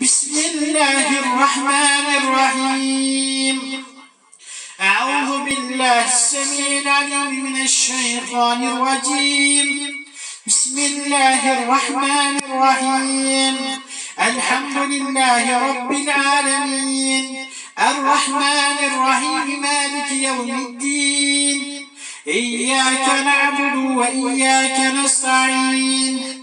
بسم الله الرحمن الرحيم. أعوذ بالله السميع العليم من الشيطان الرجيم. بسم الله الرحمن الرحيم. الحمد لله رب العالمين. الرحمن الرحيم مالك يوم الدين. إياك نعبد وإياك نستعين.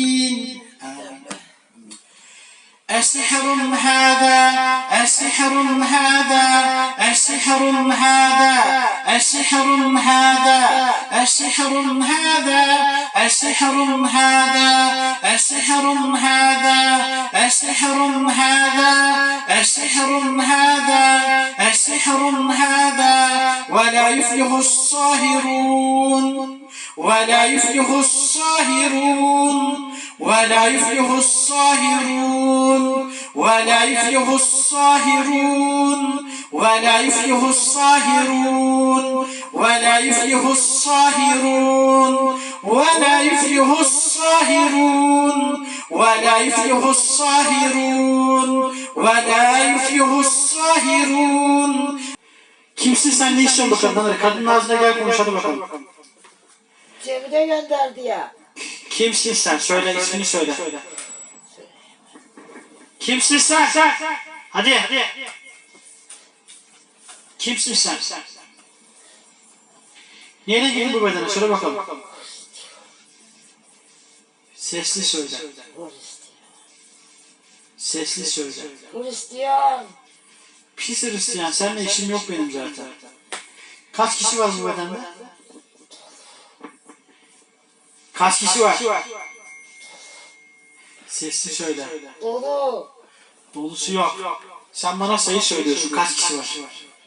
أسحر هذا أسحر هذا أسحر هذا أسحر هذا أسحر هذا أسحر هذا أسحر هذا أسحر هذا أسحر هذا أسحر هذا. ولا يفلح الصاهرون ولا يفلح الصاهرون. ولا يفلح الصاهرون ولا يفلح الصاهرون ولا يفلح الصاهرون ولا يفلح الصاهرون ولا يفلح الصاهرون ولا يفلح الصاهرون ولا يفلح الصاهرون Kimsin sen ne istiyorsun bakalım? Kadının ağzına gel konuş hadi bakalım. Cemile gönderdi ya. Kimsin sen? Söyle ismini söyle. Kimsin sen? Hadi. Kimsin sen? Nereye girdin bu bedene? Söyle bakalım. Sesli söyle. Sesli söyle. Hristiyan. Pis Hristiyan. Seninle işim yok benim zaten. Kaç kişi var bu bedende? Kaç kişi var? Sesli söyle. Dolu. Dolusu yok. Sen bana sayı söylüyorsun. Kaç kişi var?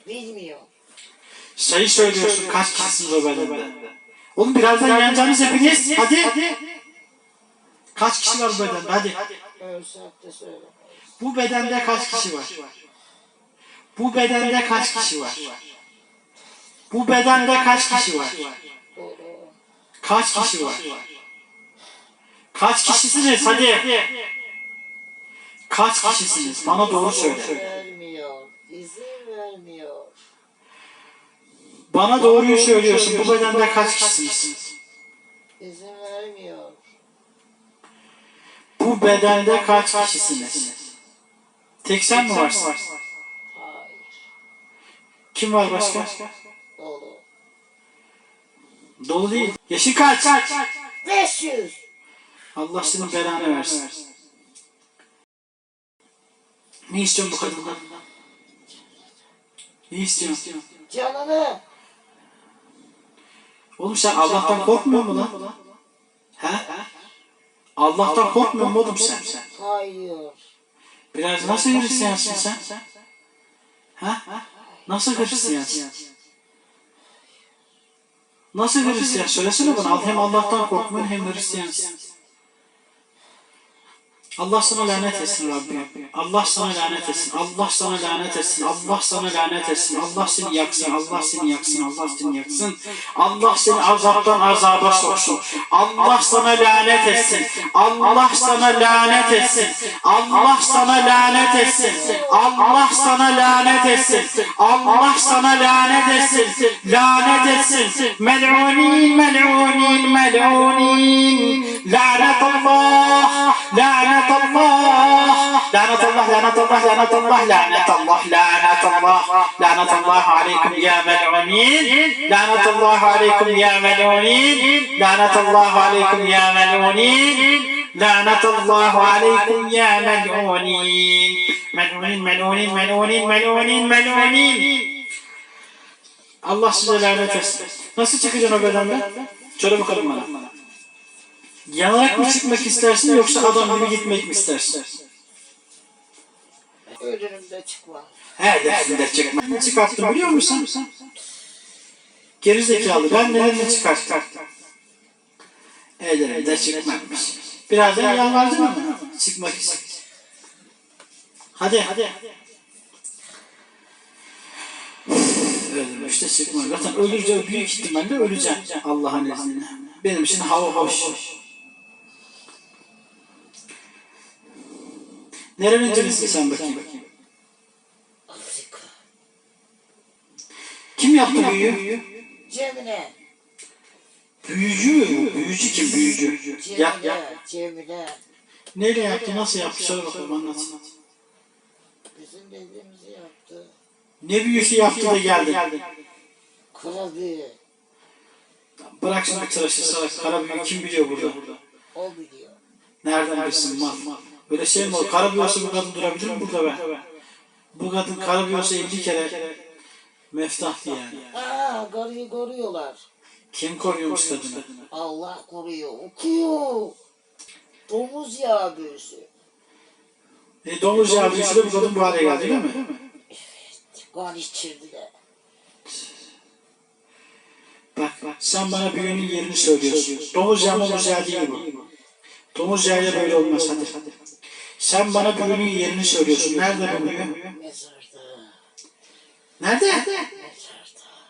Bilmiyor. Sayı söylüyorsun. Kaç kişisiniz o bedende? Oğlum birazdan yeneceğiniz hepiniz. Hadi. Kaç kişi var bu bedende? Hadi. Ölsek de söyle. Bu bedende kaç kişi var? Bu bedende kaç kişi var? Bu bedende kaç kişi var? Kaç kişi var? Kaç kişisiniz? Hadi. Kaç kişisiniz? Bana doğru söyle. Vermiyor. İzin vermiyor. Bana doğruyu söylüyorsun. Bu bedende kaç kişisiniz? İzin vermiyor. Bu bedende kaç kişisiniz? Tek sen mi varsın? Hayır. Kim var başka? Dolu. Dolu değil. Yaşın kaç? 500. Allah senin belanı versin. Ne istiyorsun bu kadından? Ne istiyorsun? Canını. Oğlum sen Allah'tan korkmuyor musun lan? He? Allah'tan korkmuyor musun oğlum sen? Hayır. Biraz nasıl Hristiyansın sen? Ha? Nasıl Hristiyansın? Nasıl Hristiyan? Söylesene bana. Hem Allah'tan korkmuyorsun hem Hristiyansın. Allah sana lanet etsin Rabbim. Allah sana lanet etsin. Allah sana lanet etsin. Allah sana lanet etsin. Allah seni yaksın. Allah seni yaksın. Allah seni yaksın. Allah seni azaptan azaba soksun. Allah sana lanet etsin. Allah sana lanet etsin. Allah sana lanet etsin. Allah sana lanet etsin. Allah sana lanet etsin. Lanet etsin. Mel'unin, mel'unin, mel'unin. لعنة الله لعنة الله لعنة الله لعنة الله لعنة الله لعنة الله لعنة الله عليكم يا ملعونين. لعنة الله عليكم يا ملعونين. لعنة الله عليكم يا ملعونين. لعنة الله عليكم يا ملعونين. ملعونين ملعونين ملعونين ملعونين ملعونين. الله سبحانه وتعالى نسيتك جنوب الجنة شرب كلمة Yanarak mı çıkmak istersin yoksa adam gibi gitmek mi istersin? Ölürüm de çıkmam. He definde çıkma. Ne çıkarttım biliyor musun? Gerizekalı ben nelerle çıkarttım. Ellerimde çıkmamış. Birazdan yalvardın mı? Çıkmak için. Hadi hadi. Evet, işte çıkmaz. Zaten ölünce büyük ihtimalle öleceğim Allah'ın izniyle. Benim için hava hoş. Nerenin cinisin sen bakayım? Afrika. Kim yaptı büyüyü? Cemile. Büyücü mü? Büyücü kim? Büyücü. Yap Cemile. yap. Cemile. Neyle yaptı? Nasıl yaptı? Söyle bakalım anlat. Bizim dediğimizi yaptı. Ne büyüsü yaptı da geldi? Kara büyü. Bırak şimdi tıraşı salak. Kara büyü kim biliyor burada? O biliyor. Nereden bilsin mal? Böyle şey mi olur? Kara büyü olsa bu kadın durabilir mi burada be? Bu kadın kara büyü olsa 50 kere meftahtı yani. Aa karıyı koruyorlar. Kim koruyormuş kadını? Allah koruyor. Okuyor. Domuz yağı büyüsü. E, domuz yağı büyüsüyle bu kadın bu hale geldi değil mi? Kan içirdiler. Bak bak sen bana büyünün yerini söylüyorsun. Domuz yağı domuz yağı değil bu. Domuz yağıyla böyle olmaz hadi. Sen bana büyünün yerini söylüyorsun. Nerede bu büyü? Mezarda. Nerede? Mezarda.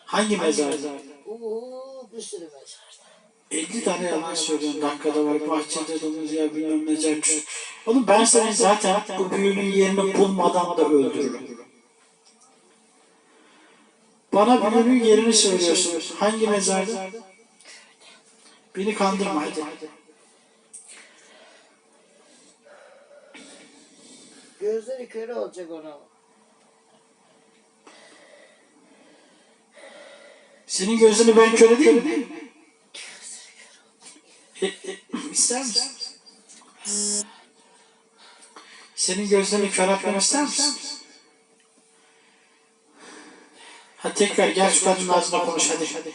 Hangi mezarda? Oo bir sürü mezarda. 50 tane yalan söylüyorsun. Dakikada var. Bahçede domuz yağı bilmem ne cer- Oğlum ben seni zaten bu büyünün yerini bulmadan da öldürürüm. Bana büyünün yerini söylüyorsun. Hangi mezarda? Beni kandırma hadi. Gözleri kör olacak ona. Senin gözünü ben köle değil mi? İster misin? Senin gözlerini kör etmemi ister misin? Hadi tekrar gel şu kadının ağzına konuş hadi.